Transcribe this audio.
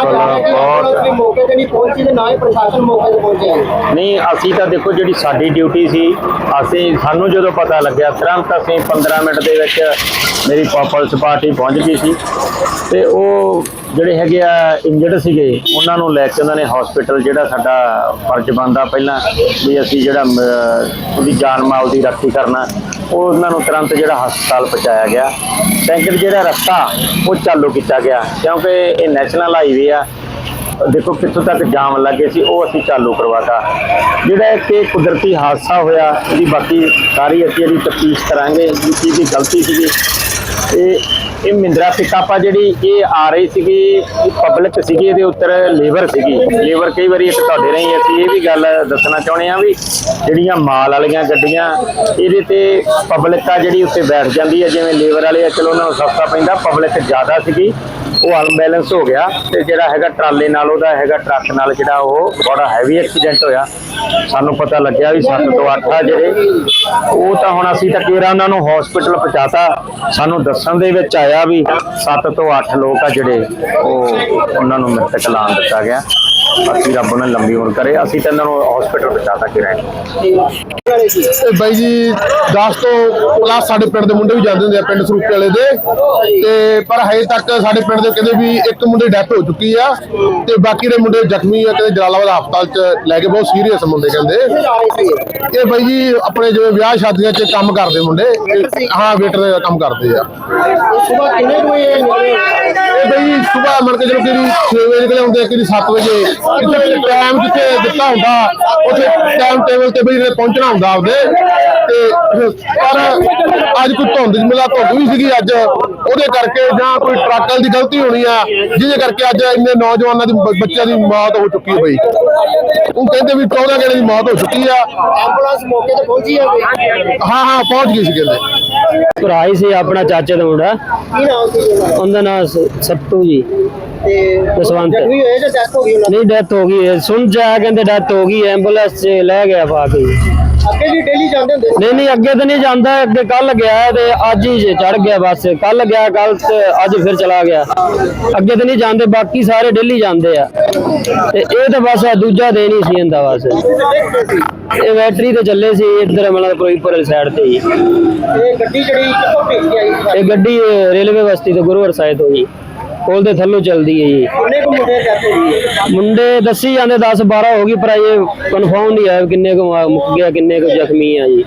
ਕਿਹਾ ਜਾ ਰਿਹਾ ਕਿ ਬਹੁਤ ਪੁਲਿਸ ਵੀ ਮੌਕੇ ਤੇ ਨਹੀਂ ਪਹੁੰਚੀ ਤੇ ਨਾ ਹੀ ਪ੍ਰਸ਼ਾਸਨ ਮੌਕੇ ਤੇ ਪਹੁੰਚਿਆ ਹੈ। ਨਹੀਂ ਅਸੀਂ ਤਾਂ ਦੇਖੋ ਜਿਹੜੀ ਸਾਡੀ ਡਿਊਟੀ ਸੀ ਅਸੀਂ ਸਾਨੂੰ ਜਦੋਂ ਪਤਾ ਲੱਗਿਆ ਤੁਰੰਤ ਅਸੀਂ 15 ਮਿੰਟ ਦੇ ਵਿੱਚ ਮੇਰੀ ਪ- ਪੁਲਿਸ ਪਾਰਟੀ ਪਹੁੰਚ ਗਈ ਸੀ। ਤੇ ਉਹ ਜਿਹੜੇ ਹੈਗੇ ਆ ਇੰਜਰਡ ਸੀਗੇ, ਉਹਨਾਂ ਨੂੰ ਲੈ ਕੇ ਉਹਨਾਂ ਨੇ ਹਸਪੀਟਲ ਜਿਹੜਾ ਸਾਡਾ ਫਰਜ਼ ਬਣਦਾ ਪਹਿਲਾਂ ਵੀ ਅਸੀਂ ਜਿਹੜਾ ਉਹਦੀ ਜਾਨ ਮਾਲ ਦੀ ਰੱਖੀ ਕਰਨਾ, ਉਹ ਉਹਨਾਂ ਨੂੰ ਤੁਰੰਤ ਜਿਹੜਾ ਹਸਪਤਾਲ ਪਹੁੰਚਾਇਆ ਗਿਆ। ਟੈਂਕਰ ਜਿਹੜਾ ਰਸਤਾ, ਉਹ ਚਾਲੂ ਕੀਤਾ ਗਿਆ, ਕਿਉਂਕਿ ਇਹ ਨੈਸ਼ਨਲ ਹਾਈਵੇ ਆ। ਦੇਖੋ ਕਿੱਥੋਂ ਤੱਕ ਜਾਮ ਲੱਗੇ ਸੀ, ਉਹ ਅਸੀਂ ਚਾਲੂ ਕਰਵਾਤਾ। ਜਿਹੜਾ ਕਿ ਕੁਦਰਤੀ ਹਾਦਸਾ ਹੋਇਆ, ਇਹਦੀ ਬਾਕੀ ਸਾਰੀ ਅਸੀਂ ਇਹਦੀ ਤਫਤੀਸ਼ ਕਰਾਂਗੇ ਵੀ ਕੀ ਗਲਤੀ ਸੀਗੀ। ਇਹ ਇਹ ਮਿੰਦਰਾ ਪਿਕਅਪ ਆ ਜਿਹੜੀ ਇਹ ਆ ਰਹੀ ਸੀਗੀ ਪਬਲਿਕ ਸੀਗੀ, ਇਹਦੇ ਉੱਤਰ ਲੇਬਰ ਸੀਗੀ। ਲੇਬਰ ਕਈ ਵਾਰੀ ਇੱਕ ਤੁਹਾਡੇ ਰਹੀ ਅਸੀਂ ਇਹ ਵੀ ਗੱਲ ਦੱਸਣਾ ਚਾਹੁੰਦੇ ਆ ਵੀ ਜਿਹੜੀਆਂ ਮਾਲ ਵਾਲੀਆਂ ਗੱਡੀਆਂ, ਇਹਦੇ ਤੇ ਪਬਲਿਕ ਆ ਜਿਹੜੀ ਉੱਤੇ ਬੈਠ ਜਾਂਦੀ ਹੈ ਜਿਵੇਂ ਲੇਬਰ ਵਾਲੇ ਆ, ਚਲੋ ਉਹਨਾਂ ਨੂੰ ਸਸਤਾ ਪੈਂਦਾ ਪਬਲਿਕ ਜ਼ਿਆਦਾ ਸੀਗੀ, ਉਹ ਅਨਬੈਲੈਂਸ ਹੋ ਗਿਆ ਤੇ ਜਿਹੜਾ ਹੈਗਾ ਟਰਾਲੇ ਨਾਲ, ਉਹਦਾ ਹੈਗਾ ਟਰੱਕ ਨਾਲ ਜਿਹੜਾ ਉਹ ਬੜਾ ਹੈਵੀ ਐਕਸੀਡੈਂਟ ਹੋਇਆ। ਸਾਨੂੰ ਪਤਾ ਲੱਗਿਆ ਵੀ 7 ਤੋਂ 8 ਆ ਜਿਹੜੇ, ਉਹ ਤਾਂ ਹੁਣ ਅਸੀਂ ਤਾਂ ਕਿਹੜਾ ਉਹਨਾਂ ਨੂੰ ਹਸਪੀਟਲ ਪਹੁੰਚਾਤਾ। ਸਾਨੂੰ ਦੱਸਣ ਦੇ ਵਿੱਚ ਆਇਆ ਵੀ 7 ਤੋਂ 8 ਲੋਕ ਆ ਜਿਹੜੇ ਉਹ ਉਹਨਾਂ ਨੂੰ ਮ੍ਰਿਤਕ ਐਲਾਨ ਦਿੱਤਾ ਗਿਆ। ਬਾਕੀ ਰੱਬ ਨੇ ਲੰਬੀ ਉਮਰ ਕਰੇ ਅਸੀਂ ਤਾਂ ਇਹਨਾਂ ਨੂੰ ਹਸਪੀਟਲ ਪਹੁੰਚਾਤਾ ਕਿ ਤੇ ਬਾਈ ਜੀ 10 ਤੋਂ ਪਲੱਸ ਸਾਡੇ ਪਿੰਡ ਦੇ ਮੁੰਡੇ ਵੀ ਜਾਂਦੇ ਹੁੰਦੇ ਆ ਪਿੰਡ ਸਰੂਪੇ ਵਾਲੇ ਦੇ। ਤੇ ਪਰ ਹਜੇ ਤੱਕ ਸਾਡੇ ਪਿੰਡ ਦੇ ਕਹਿੰਦੇ ਵੀ ਇੱਕ ਮੁੰਡੇ ਡੈਥ ਹੋ ਚੁੱਕੀ ਆ ਤੇ ਬਾਕੀ ਦੇ ਮੁੰਡੇ ਜ਼ਖਮੀ ਆ ਕਹਿੰਦੇ ਜਲਾਲਾਬਾਦ ਹਸਪਤਾਲ ਚ ਲੈ ਕੇ ਬਹੁਤ ਸੀਰੀਅਸ ਮੁੰਡੇ ਕਹਿੰਦੇ। ਇਹ ਬਾਈ ਜੀ ਆਪਣੇ ਜਿਵੇਂ ਵਿਆਹ ਸ਼ਾਦੀਆਂ 'ਚ ਕੰਮ ਕਰਦੇ ਮੁੰਡੇ ਹਾਂ ਵੇਟਰ ਦਾ ਕੰਮ ਕਰਦੇ ਆ। ਸੁਬਹ ਕਿੰਨੇ ਵਜੇ ਸਵੇਰ ਮਨ ਕੇ ਜਦੋਂ ਕਿਹੜੀ 6 ਵਜੇ ਨਿਕਲੇ ਹੁੰਦੇ ਆ ਕਿਹੜੀ 7 ਵਜੇ ਕਿਤੇ ਟਾਈਮ ਕਿਤੇ ਦਿੱਤਾ ਹੁੰਦਾ ਉੱਥੇ ਟਾਈਮ ਟੇਬਲ ਤੇ ਇਹਨੇ ਪਹੁੰਚਣਾ ਹੁੰਦਾ ਆਪਦੇ ਤੇ ਪਰ ਅੱਜ ਕੋਈ ਧੁੰਦ ਮਿਲਾ ਧੁੰਦ ਵੀ ਸੀਗੀ ਅੱਜ ਉਹਦੇ ਕਰਕੇ ਜਾਂ ਕੋਈ ਟਰੱਕਾਂ ਦੀ ਗਲਤੀ ਹੋਣੀ ਆ ਜਿਹਦੇ ਕਰਕੇ ਅੱਜ ਇੰਨੇ ਨੌਜਵਾਨਾਂ ਦੀ ਬੱਚਿਆਂ ਦੀ ਮੌਤ ਹੋ ਚੁੱਕੀ ਹੈ ਬਈ ਉਹ ਕਹਿੰਦੇ ਵੀ 14 ਜਣੇ ਦੀ ਮੌਤ ਹੋ ਚੁੱਕੀ ਆ। ਐਂਬੂਲੈਂਸ ਮੌਕੇ ਤੇ ਪਹੁੰਚੀ ਹੈ ਕੋਈ ਹਾਂ ਹਾਂ ਪਹੁੰਚ ਗਈ ਸੀ ਕਹਿੰਦੇ। ਭਰਾ ਹੀ ਸੀ ਆਪਣਾ ਚਾਚੇ ਦਾ ਮੁੰਡਾ। ਕੀ ਨਾਮ ਸੀ ਉਹਨਾਂ ਦਾ ਉਹਦਾ ਨਾਮ ਸੱਟੂ ਜੀ। ਤੇ ਜਸਵੰਤ। ਜ਼ਖਮੀ ਹੋਏ ਜਾਂ ਡੈਥ ਹੋ ਗਈ ਉਹਨਾਂ ਨਹੀਂ ਡੈਥ ਹੋ ਗਈ। ਹੈ ਸੁਣ ਜਾ ਕਹਿੰਦੇ ਡੈਥ ਹੋ ਗਈ ਐਂਬੂਲੈਂਸ 'ਚ ਲੈ ਗਿਆ ਪਾ ਕੇ। ਦੀ ਅੱਗੇ ਵੀ ਡੇਲੀ ਜਾਂਦੇ ਹੁੰਦੇ ਨਹੀਂ ਨਹੀਂ ਅੱਗੇ ਤਾਂ ਨਹੀਂ ਜਾਂਦਾ ਅੱਗੇ ਕੱਲ ਗਿਆ ਤੇ ਅੱਜ ਹੀ ਚੜ ਗਿਆ ਬੱਸ। ਕੱਲ ਗਿਆ ਕੱਲ ਤੇ ਅੱਜ ਫਿਰ ਚਲਾ ਗਿਆ। ਅੱਗੇ ਤਾਂ ਨਹੀਂ ਜਾਂਦੇ ਬਾਕੀ ਸਾਰੇ ਡੇਲੀ ਜਾਂਦੇ ਆ। ਤੇ ਇਹ ਤਾਂ ਬਸ ਦੂਜਾ ਦਿਨ ਹੀ ਸੀ ਇਹਦਾ ਬਸ। ਇਹ ਬੈਟਰੀ ਤੇ ਚੱਲੇ ਸੀ ਇੱਧਰ ਮਤਲਬ ਫਿਰੋਜ਼ਪੁਰ ਵਾਲੀ ਸਾਈਡ ਤੇ ਹੀ। ਇਹ ਗੱਡੀ ਜਿਹੜੀ ਕਿੱਥੋਂ ਭੇਜ ਆਈ? ਇਹ ਗੱਡੀ ਰੇਲਵੇ ਬਸਤੀ ਤੋਂ ਗੁਰੂਵਰ ਸਾਹਿਬ ਤੋਂ ਜੀ ਪੁਲ ਦੇ ਥੱਲੋਂ ਚੱਲਦੀ ਹੈ ਜੀ ਕਿੰਨੇ ਕੁ ਮੁੰਡੇ ਡੈਥ ਹੋ ਗਈ ਹੈ? ਮੁੰਡੇ ਦੱਸੀ ਜਾਂਦੇ 10 12 ਹੋ ਗਈ ਪਰ ਇਹ ਕਨਫਰਮ ਨਹੀਂ ਹੈ ਕਿੰਨੇ ਕੁ ਮੁੱਕ ਗਿਆ ਕਿੰਨੇ ਕੁ ਜ਼ਖਮੀ ਆ ਜੀ